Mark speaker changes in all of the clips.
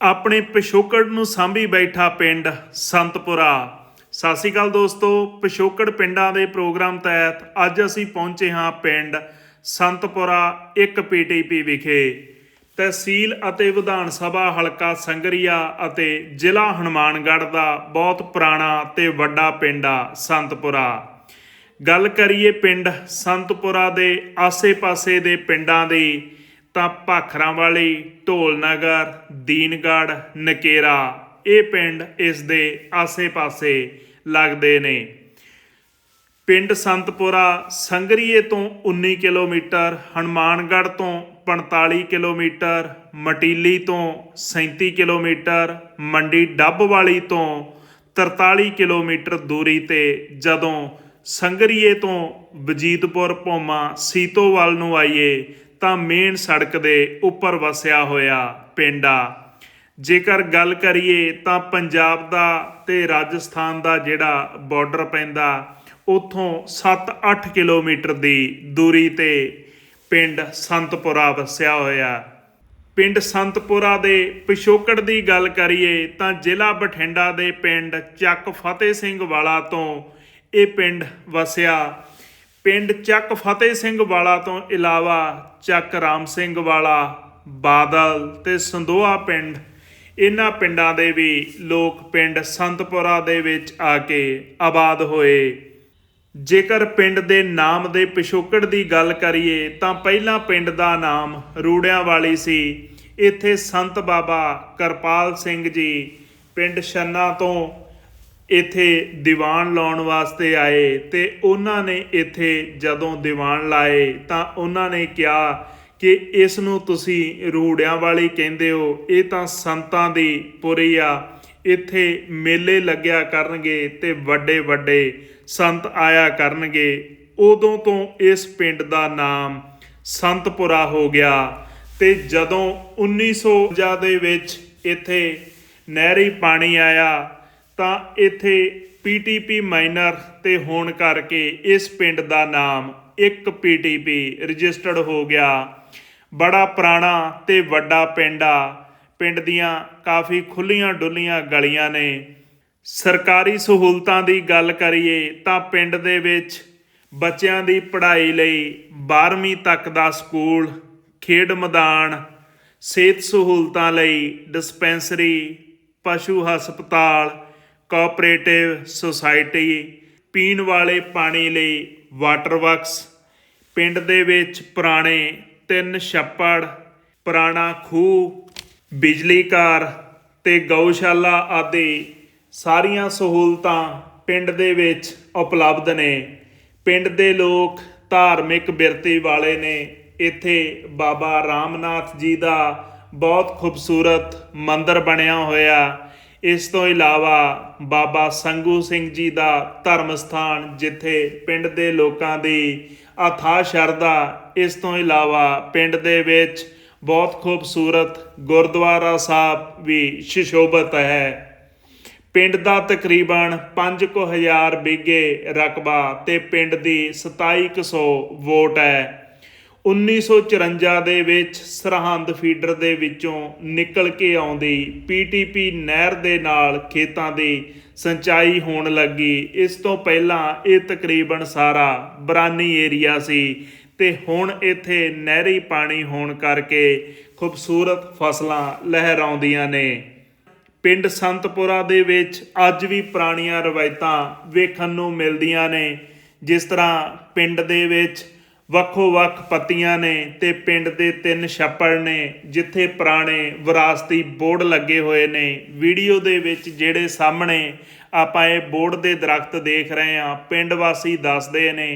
Speaker 1: ਆਪਣੇ ਪਿਛੋਕੜ ਨੂੰ ਸਾਂਭੀ ਬੈਠਾ ਪਿੰਡ ਸੰਤਪੁਰਾ। ਸਤਿ ਸ਼੍ਰੀ ਅਕਾਲ ਦੋਸਤੋ, ਪਿਛੋਕੜ ਪਿੰਡਾਂ ਦੇ ਪ੍ਰੋਗਰਾਮ ਤਹਿਤ ਅੱਜ ਅਸੀਂ ਪਹੁੰਚੇ ਹਾਂ ਪਿੰਡ ਸੰਤਪੁਰਾ 1 ਪੀਟੀਪੀ ਵਿਖੇ। ਤਹਿਸੀਲ ਅਤੇ ਵਿਧਾਨ ਸਭਾ ਹਲਕਾ ਸੰਗਰੀਆ ਅਤੇ ਜ਼ਿਲ੍ਹਾ ਹਨੂਮਾਨਗੜ੍ਹ ਦਾ ਬਹੁਤ ਪੁਰਾਣਾ ਤੇ ਵੱਡਾ ਪਿੰਡ ਆ ਸੰਤਪੁਰਾ। ਗੱਲ ਕਰੀਏ ਪਿੰਡ ਸੰਤਪੁਰਾ ਦੇ ਆਸੇ-ਪਾਸੇ ਦੇ ਪਿੰਡਾਂ ਦੀ ਤਾਂ ਭਾਖਰਾਂ ਵਾਲੀ ਢੋਲ ਨਗਰ ਦੀਨਗੜ੍ਹ, ਨਕੇਰਾ, ਇਹ ਪਿੰਡ ਇਸ ਦੇ ਆਸੇ-ਪਾਸੇ ਲੱਗਦੇ ਨੇ। ਪਿੰਡ ਸੰਤਪੁਰਾ, ਸੰਗਰੀਏ ਤੋਂ 19 ਕਿਲੋਮੀਟਰ, ਹਨੂਮਾਨਗੜ੍ਹ ਤੋਂ 45 ਕਿਲੋਮੀਟਰ, ਮਟੀਲੀ ਤੋਂ 37 ਕਿਲੋਮੀਟਰ, ਮੰਡੀ ਡੱਬ ਵਾਲੀ ਤੋਂ 43 ਕਿਲੋਮੀਟਰ ਦੂਰੀ ਤੇ ਜਦੋਂ ਸੰਗਰੀਏ ਤੋਂ ਵਜੀਦਪੁਰ ਭੋਮਾ ਸੀਤੋਵਾਲ ਨੂੰ ਆਈਏ ਤਾਂ ਮੇਨ ਸੜਕ ਦੇ ਉੱਪਰ ਵਸਿਆ ਹੋਇਆ ਪਿੰਡ। ਆ ਜੇਕਰ ਗੱਲ ਕਰੀਏ ਤਾਂ ਪੰਜਾਬ ਦਾ ਤੇ ਰਾਜਸਥਾਨ ਦਾ ਜਿਹੜਾ ਬਾਰਡਰ ਪੈਂਦਾ, ਉਥੋਂ 7-8 ਕਿਲੋਮੀਟਰ ਦੀ ਦੂਰੀ ਤੇ ਪਿੰਡ ਸੰਤਪੁਰਾ ਵਸਿਆ ਹੋਇਆ। ਪਿੰਡ ਸੰਤਪੁਰਾ ਦੇ ਪਿਛੋਕੜ ਦੀ ਗੱਲ ਕਰੀਏ ਤਾਂ ਜ਼ਿਲ੍ਹਾ ਬਠਿੰਡਾ ਦੇ ਪਿੰਡ ਚੱਕ ਫਤਿਹ ਸਿੰਘ ਵਾਲਾ ਤੋਂ ਇਹ ਪਿੰਡ ਵਸਿਆ। ਪਿੰਡ ਚੱਕ ਫਤਿਹ ਸਿੰਘ ਵਾਲਾ ਤੋਂ ਇਲਾਵਾ ਚੱਕ ਰਾਮ ਸਿੰਘ ਵਾਲਾ, ਬਾਦਲ ਤੇ ਸੰਦੋਆ ਪਿੰਡ, ਇਹਨਾਂ ਪਿੰਡਾਂ ਦੇ ਵੀ ਲੋਕ ਪਿੰਡ ਸੰਤਪੁਰਾ ਦੇ ਵਿੱਚ ਆ ਕੇ ਆਬਾਦ ਹੋਏ। ਜੇਕਰ ਪਿੰਡ ਦੇ ਨਾਮ ਦੇ ਪਿਛੋਕੜ ਦੀ ਗੱਲ ਕਰੀਏ, ਤਾਂ ਪਹਿਲਾਂ ਪਿੰਡ ਦਾ ਨਾਮ ਰੂੜਿਆਂ ਵਾਲੀ ਸੀ। ਇੱਥੇ ਸੰਤ ਬਾਬਾ ਕਰਪਾਲ ਸਿੰਘ ਜੀ ਪਿੰਡ ਛੰਨਾ ਤੋਂ ਇੱਥੇ ਦੀਵਾਨ ਲਾਉਣ ਵਾਸਤੇ ਆਏ ਤੇ ਉਹਨਾਂ ਨੇ ਇੱਥੇ ਜਦੋਂ ਦੀਵਾਨ ਲਾਏ ਤਾਂ ਉਹਨਾਂ ਨੇ ਕਿਹਾ ਕਿ ਇਸ ਨੂੰ ਤੁਸੀਂ ਰੂੜਿਆਂ ਵਾਲੀ ਕਹਿੰਦੇ ਹੋ, ਇਹ ਤਾਂ ਸੰਤਾਂ ਦੀ ਪੁਰੀ ਆ। ਇੱਥੇ ਮੇਲੇ ਲੱਗਿਆ ਕਰਨਗੇ ਤੇ ਵੱਡੇ ਵੱਡੇ ਸੰਤ ਆਇਆ ਕਰਨਗੇ। ਉਦੋਂ ਤੋਂ ਇਸ ਪਿੰਡ ਦਾ ਨਾਮ ਸੰਤਪੁਰਾ ਹੋ ਗਿਆ ਤੇ ਜਦੋਂ 1900 ਦੇ ਵਿੱਚ ਇੱਥੇ ਨਹਿਰੀ ਪਾਣੀ ਆਇਆ ਤਾਂ ਇੱਥੇ ਪੀਟੀਪੀ ਮਾਈਨਰ ਤੇ ਹੋਣ ਕਰਕੇ ਇਸ ਪਿੰਡ ਦਾ ਨਾਮ ਇੱਕ ਪੀਟੀਪੀ ਰਜਿਸਟਰਡ ਹੋ ਗਿਆ। ਬੜਾ ਪੁਰਾਣਾ ਤੇ ਵੱਡਾ ਪਿੰਡ ਆ। ਪਿੰਡ ਦੀਆਂ ਕਾਫੀ ਖੁੱਲੀਆਂ ਡੁੱਲੀਆਂ ਗਲੀਆਂ ਨੇ। ਸਰਕਾਰੀ ਸਹੂਲਤਾਂ ਦੀ ਗੱਲ ਕਰੀਏ ਤਾਂ ਪਿੰਡ ਦੇ ਵਿੱਚ ਬੱਚਿਆਂ ਦੀ ਪੜ੍ਹਾਈ ਲਈ 12ਵੀਂ ਤੱਕ ਦਾ ਸਕੂਲ, ਖੇਡ ਮੈਦਾਨ, ਸਿਹਤ ਸਹੂਲਤਾਂ ਲਈ ਡਿਸਪੈਂਸਰੀ, ਪਸ਼ੂ ਹਸਪਤਾਲ ਕੋਆਪਰੇਟਿਵ ਸੁਸਾਇਟੀ ਪੀਣ ਵਾਲੇ ਪਾਣੀ ਲਈ ਵਾਟਰ ਵਰਕਸ ਪਿੰਡ ਦੇ ਵਿੱਚ ਪੁਰਾਣੇ ਤਿੰਨ ਛੱਪੜ, ਪੁਰਾਣਾ ਖੂਹ, ਬਿਜਲੀ ਘਰ ਤੇ ਗਊਸ਼ਾਲਾ ਆਦਿ ਸਾਰੀਆਂ ਸਹੂਲਤਾਂ ਪਿੰਡ ਦੇ ਵਿੱਚ ਉਪਲਬਧ ਨੇ। ਪਿੰਡ ਦੇ ਲੋਕ ਧਾਰਮਿਕ ਬਿਰਤੀ ਵਾਲੇ ਨੇ। ਇੱਥੇ ਬਾਬਾ ਰਾਮਨਾਥ ਜੀ ਦਾ ਬਹੁਤ ਖੂਬਸੂਰਤ ਮੰਦਿਰ ਬਣਿਆ ਹੋਇਆ। ਇਸ ਤੋਂ ਇਲਾਵਾ ਬਾਬਾ ਸੰਗੂ ਸਿੰਘ ਜੀ ਦਾ ਧਰਮ ਸਥਾਨ ਜਿੱਥੇ ਪਿੰਡ ਦੇ ਲੋਕਾਂ ਦੀ ਅਥਾਹ ਸ਼ਰਧਾ, ਇਸ ਤੋਂ ਇਲਾਵਾ ਪਿੰਡ ਦੇ ਵਿੱਚ ਬਹੁਤ ਖੂਬਸੂਰਤ ਗੁਰਦੁਆਰਾ ਸਾਹਿਬ ਵੀ ਸ਼ਿਸ਼ੋਭਤ ਹੈ। ਪਿੰਡ ਦਾ ਤਕਰੀਬਨ 5000 ਬੀਗੇ ਰਕਬਾ ਤੇ ਪਿੰਡ ਦੀ 2700 ਵੋਟ ਹੈ। 1954 ਦੇ ਵਿੱਚ ਸਰਹੰਦ ਫੀਡਰ ਦੇ ਵਿੱਚੋਂ ਨਿਕਲ ਕੇ ਆਉਂਦੀ ਪੀਟੀਪੀ ਨਹਿਰ ਦੇ ਨਾਲ ਖੇਤਾਂ ਦੀ ਸਿੰਚਾਈ ਹੋਣ ਲੱਗੀ। ਇਸ ਤੋਂ ਪਹਿਲਾਂ ਇਹ ਤਕਰੀਬਨ ਸਾਰਾ ਬਰਾਨੀ ਏਰੀਆ ਸੀ ਤੇ ਹੁਣ ਇੱਥੇ ਨਹਿਰੀ ਪਾਣੀ ਹੋਣ ਕਰਕੇ ਖੂਬਸੂਰਤ ਫਸਲਾਂ ਲਹਿਰਾਉਂਦੀਆਂ ਨੇ। ਪਿੰਡ ਸੰਤਪੁਰਾ ਦੇ ਵਿੱਚ ਅੱਜ ਵੀ ਪੁਰਾਣੀਆਂ ਰਵਾਇਤਾਂ ਵੇਖਣ ਨੂੰ ਮਿਲਦੀਆਂ ਨੇ। ਜਿਸ ਤਰ੍ਹਾਂ ਪਿੰਡ ਦੇ ਵਿੱਚ ਵੱਖੋ ਵੱਖ ਪੱਤੀਆਂ ਨੇ ਤੇ ਪਿੰਡ ਦੇ ਤਿੰਨ ਛੱਪੜ ਨੇ, ਜਿੱਥੇ ਪੁਰਾਣੇ ਵਿਰਾਸਤੀ ਬੋਰਡ ਲੱਗੇ ਹੋਏ ਨੇ। ਵੀਡੀਓ ਦੇ ਵਿੱਚ ਜਿਹੜੇ ਸਾਹਮਣੇ ਆਪਾਂ ਇਹ ਬੋਰਡ ਦੇ ਦਰਖਤ ਦੇਖ ਰਹੇ ਹਾਂ, ਪਿੰਡ ਵਾਸੀ ਦੱਸਦੇ ਨੇ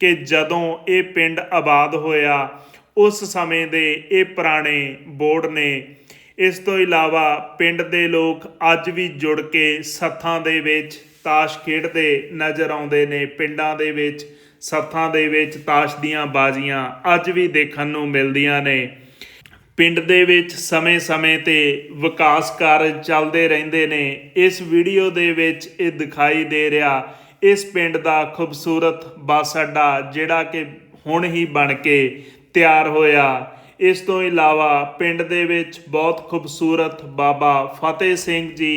Speaker 1: ਕਿ ਜਦੋਂ ਇਹ ਪਿੰਡ ਆਬਾਦ ਹੋਇਆ, ਉਸ ਸਮੇਂ ਦੇ ਇਹ ਪੁਰਾਣੇ ਬੋਰਡ ਨੇ। ਇਸ ਤੋਂ ਇਲਾਵਾ ਪਿੰਡ ਦੇ ਲੋਕ ਅੱਜ ਵੀ ਜੁੜ ਕੇ ਸੱਥਾਂ ਦੇ ਵਿੱਚ ਤਾਸ਼ ਖੇਡਦੇ ਨਜ਼ਰ ਆਉਂਦੇ ਨੇ। ਪਿੰਡਾਂ ਦੇ ਵਿੱਚ, ਸੱਥਾਂ ਦੇ ਵਿੱਚ ਤਾਸ਼ ਦੀਆਂ ਬਾਜ਼ੀਆਂ ਅੱਜ ਵੀ ਦੇਖਣ ਨੂੰ ਮਿਲਦੀਆਂ ਨੇ। ਪਿੰਡ ਦੇ ਵਿੱਚ ਸਮੇਂ-ਸਮੇਂ ਤੇ ਵਿਕਾਸ ਕਾਰਜ ਚੱਲਦੇ ਰਹਿੰਦੇ ਨੇ। ਇਸ ਵੀਡੀਓ ਦੇ ਵਿੱਚ ਇਹ ਦਿਖਾਈ ਦੇ ਰਿਹਾ, ਇਸ ਪਿੰਡ ਦਾ ਖੂਬਸੂਰਤ ਬੱਸ ਅੱਡਾ ਜਿਹੜਾ ਕਿ ਹੁਣ ਹੀ ਬਣ ਕੇ ਤਿਆਰ ਹੋਇਆ। ਇਸ ਤੋਂ ਇਲਾਵਾ ਪਿੰਡ ਦੇ ਵਿੱਚ ਬਹੁਤ ਖੂਬਸੂਰਤ ਬਾਬਾ ਫਤਿਹ ਸਿੰਘ ਜੀ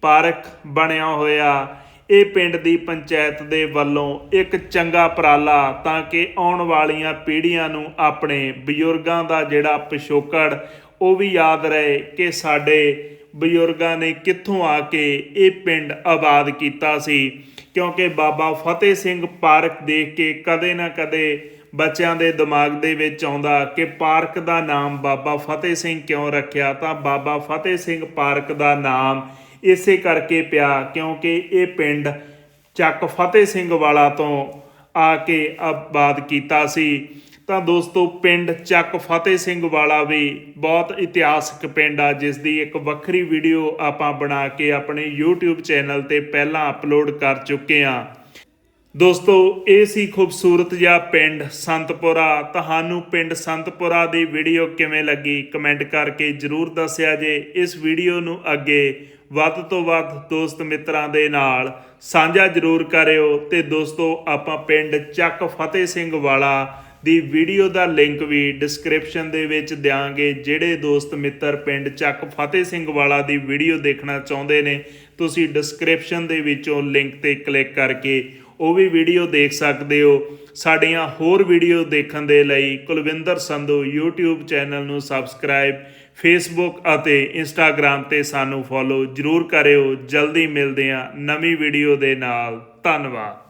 Speaker 1: ਪਾਰਕ ਬਣਿਆ ਹੋਇਆ। ਇਹ ਪਿੰਡ ਦੀ ਪੰਚਾਇਤ ਦੇ ਵੱਲੋਂ ਇੱਕ ਚੰਗਾ ਉਪਰਾਲਾ ਤਾਂ ਕਿ ਆਉਣ ਵਾਲੀਆਂ ਪੀੜ੍ਹੀਆਂ ਨੂੰ ਆਪਣੇ ਬਜ਼ੁਰਗਾਂ ਦਾ ਜਿਹੜਾ ਪਿਛੋਕੜ, ਉਹ ਵੀ ਯਾਦ ਰਹੇ ਕਿ ਸਾਡੇ ਬਜ਼ੁਰਗਾਂ ਨੇ ਕਿੱਥੋਂ ਆ ਕੇ ਇਹ ਪਿੰਡ ਆਬਾਦ ਕੀਤਾ ਸੀ। ਕਿਉਂਕਿ ਬਾਬਾ ਫਤਿਹ ਸਿੰਘ ਪਾਰਕ ਦੇਖ ਕੇ ਕਦੇ ਨਾ ਕਦੇ ਬੱਚਿਆਂ ਦੇ ਦਿਮਾਗ ਦੇ ਵਿੱਚ ਆਉਂਦਾ ਕਿ ਪਾਰਕ ਦਾ ਨਾਮ ਬਾਬਾ ਫਤਿਹ ਸਿੰਘ ਕਿਉਂ ਰੱਖਿਆ? ਤਾਂ ਬਾਬਾ ਫਤਿਹ ਸਿੰਘ ਪਾਰਕ ਦਾ ਨਾਮ ਇਸੇ ਕਰਕੇ ਪਿਆ, ਕਿਉਂਕਿ ਇਹ ਪਿੰਡ ਚੱਕ ਫਤਿਹ ਸਿੰਘ ਵਾਲਾ ਤੋਂ ਆ ਕੇ ਆਬਾਦ ਕੀਤਾ ਸੀ। ਤਾਂ ਦੋਸਤੋ, ਪਿੰਡ ਚੱਕ ਫਤਿਹ ਸਿੰਘ ਵਾਲਾ ਵੀ ਬਹੁਤ ਇਤਿਹਾਸਕ ਪਿੰਡ ਆ ਜਿਸ ਦੀ ਇੱਕ ਵੱਖਰੀ ਵੀਡੀਓ ਆਪਾਂ ਬਣਾ ਕੇ ਆਪਣੇ YouTube ਚੈਨਲ ਤੇ ਪਹਿਲਾਂ ਅਪਲੋਡ ਕਰ ਚੁੱਕੇ ਹਾਂ। ਦੋਸਤੋ, ਇਹ ਸੀ ਖੂਬਸੂਰਤ ਜਿਹਾ ਪਿੰਡ ਸੰਤਪੁਰਾ। ਤੁਹਾਨੂੰ ਪਿੰਡ ਸੰਤਪੁਰਾ ਦੀ ਵੀਡੀਓ ਕਿਵੇਂ ਲੱਗੀ ਕਮੈਂਟ ਕਰਕੇ ਜਰੂਰ ਦੱਸਿਆ ਜੇ। ਇਸ ਵੀਡੀਓ ਨੂੰ ਅੱਗੇ ਵੱਧ ਤੋਂ ਵੱਧ ਦੋਸਤ ਮਿੱਤਰਾਂ ਦੇ ਨਾਲ ਸਾਂਝਾ ਜਰੂਰ ਕਰਿਓ। ਤੇ ਦੋਸਤੋ, ਆਪਾਂ ਪਿੰਡ ਚੱਕ ਫਤਿਹ ਸਿੰਘ ਵਾਲਾ ਦੀ ਵੀਡੀਓ ਦਾ ਲਿੰਕ ਵੀ ਡਿਸਕ੍ਰਿਪਸ਼ਨ ਦੇ ਵਿੱਚ ਦਿਆਂਗੇ। ਜਿਹੜੇ ਦੋਸਤ ਮਿੱਤਰ ਪਿੰਡ ਚੱਕ ਫਤਿਹ ਸਿੰਘ ਵਾਲਾ ਦੀ ਵੀਡੀਓ ਦੇਖਣਾ ਚਾਹੁੰਦੇ ਨੇ, ਤੁਸੀਂ ਡਿਸਕ੍ਰਿਪਸ਼ਨ ਦੇ ਵਿੱਚੋਂ ਲਿੰਕ ਤੇ ਕਲਿੱਕ ਕਰਕੇ ਉਹ ਵੀ ਵੀਡੀਓ ਦੇਖ ਸਕਦੇ ਹੋ। ਸਾਡੀਆਂ ਹੋਰ ਵੀਡੀਓ ਦੇਖਣ ਦੇ ਲਈ ਕੁਲਵਿੰਦਰ ਸੰਧੂ YouTube ਚੈਨਲ ਨੂੰ ਸਬਸਕ੍ਰਾਈਬ, Facebook ਅਤੇ Instagram ਤੇ ਸਾਨੂੰ ਫੋਲੋ ਜਰੂਰ ਕਰਿਓ। ਜਲਦੀ ਮਿਲਦੇ ਹਾਂ ਨਵੀਂ ਵੀਡੀਓ ਦੇ ਨਾਲ। ਧੰਨਵਾਦ।